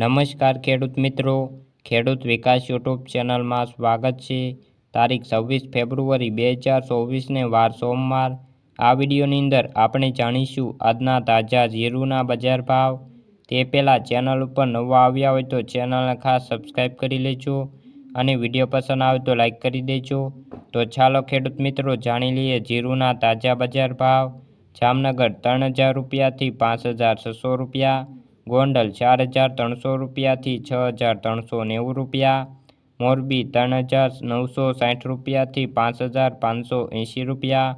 નમસ્કાર ખેડૂત મિત્રો. ખેડૂત વિકાસ યુટ્યુબ ચેનલમાં સ્વાગત છે. તારીખ છવ્વીસ ફેબ્રુઆરી બે હજાર ચોવીસને વાર સોમવાર. આ વિડીયોની અંદર આપણે જાણીશું આજના તાજા જીરુના બજાર ભાવ. તે પહેલાં ચેનલ ઉપર નવા આવ્યા હોય તો ચેનલને ખાસ સબસ્ક્રાઈબ કરી લેજો અને વીડિયો પસંદ આવે તો લાઇક કરી દેજો. તો ચાલો ખેડૂત મિત્રો જાણી લઈએ જીરુના તાજા બજાર ભાવ. જામનગર ત્રણ હજાર રૂપિયાથી પાંચ હજાર છસો રૂપિયા. ગોંડલ ચાર હજાર ત્રણસો રૂપિયાથી છ હજાર ત્રણસો નેવું રૂપિયા. મોરબી ત્રણ હજાર નવસો સાઠ રૂપિયાથી પાંચ હજાર પાંચસો એંશી રૂપિયા.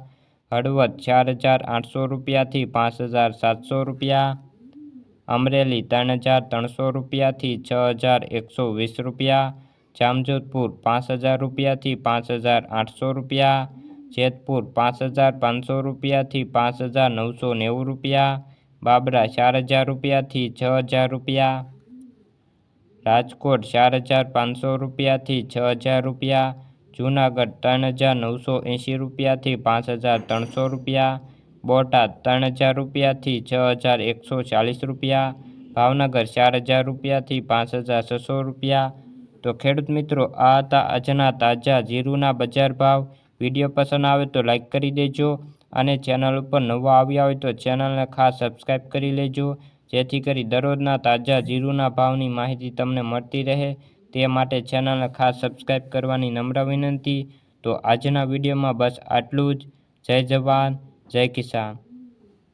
હળવદ ચાર હજાર આઠસો રૂપિયાથી પાંચ હજાર સાતસો રૂપિયા. અમરેલી ત્રણ હજાર ત્રણસો રૂપિયાથી છ હજાર એકસો વીસ રૂપિયા. જામજોધપુર પાંચ હજાર રૂપિયાથી પાંચ હજાર આઠસો રૂપિયા. જેતપુર પાંચ હજાર પાંચસો રૂપિયાથી પાંચ હજાર નવસો નેવું રૂપિયા. બાબરા ચાર હજાર રૂપિયાથી છ હજાર રૂપિયા. રાજકોટ ચાર હજાર પાંચસો રૂપિયાથી છ હજાર રૂપિયા. જૂનાગઢ ત્રણ હજાર નવસો એંશી રૂપિયાથી પાંચ હજાર ત્રણસો રૂપિયા. બોટાદ ત્રણ હજાર રૂપિયાથી છ હજાર એકસો ચાલીસ રૂપિયા. ભાવનગર ચાર હજાર રૂપિયાથી પાંચ હજાર છસો રૂપિયા. તો ખેડૂત મિત્રો, આ હતા આજના તાજા જીરુના બજાર ભાવ. વીડિયો પસંદ આવે તો લાઇક કરી દેજો. અને ચેનલ ઉપર નવા આવ્યા હોય તો ચેનલને ખાસ સબસ્ક્રાઈબ કરી લેજો, જેથી કરી દરરોજના તાજા જીરુના ભાવની માહિતી તમને મળતી રહે. તે માટે ચેનલને ખાસ સબસ્ક્રાઈબ કરવાની નમ્ર વિનંતી. તો આજના વિડીયોમાં બસ આટલું જ. જય જવાન, જય કિસાન.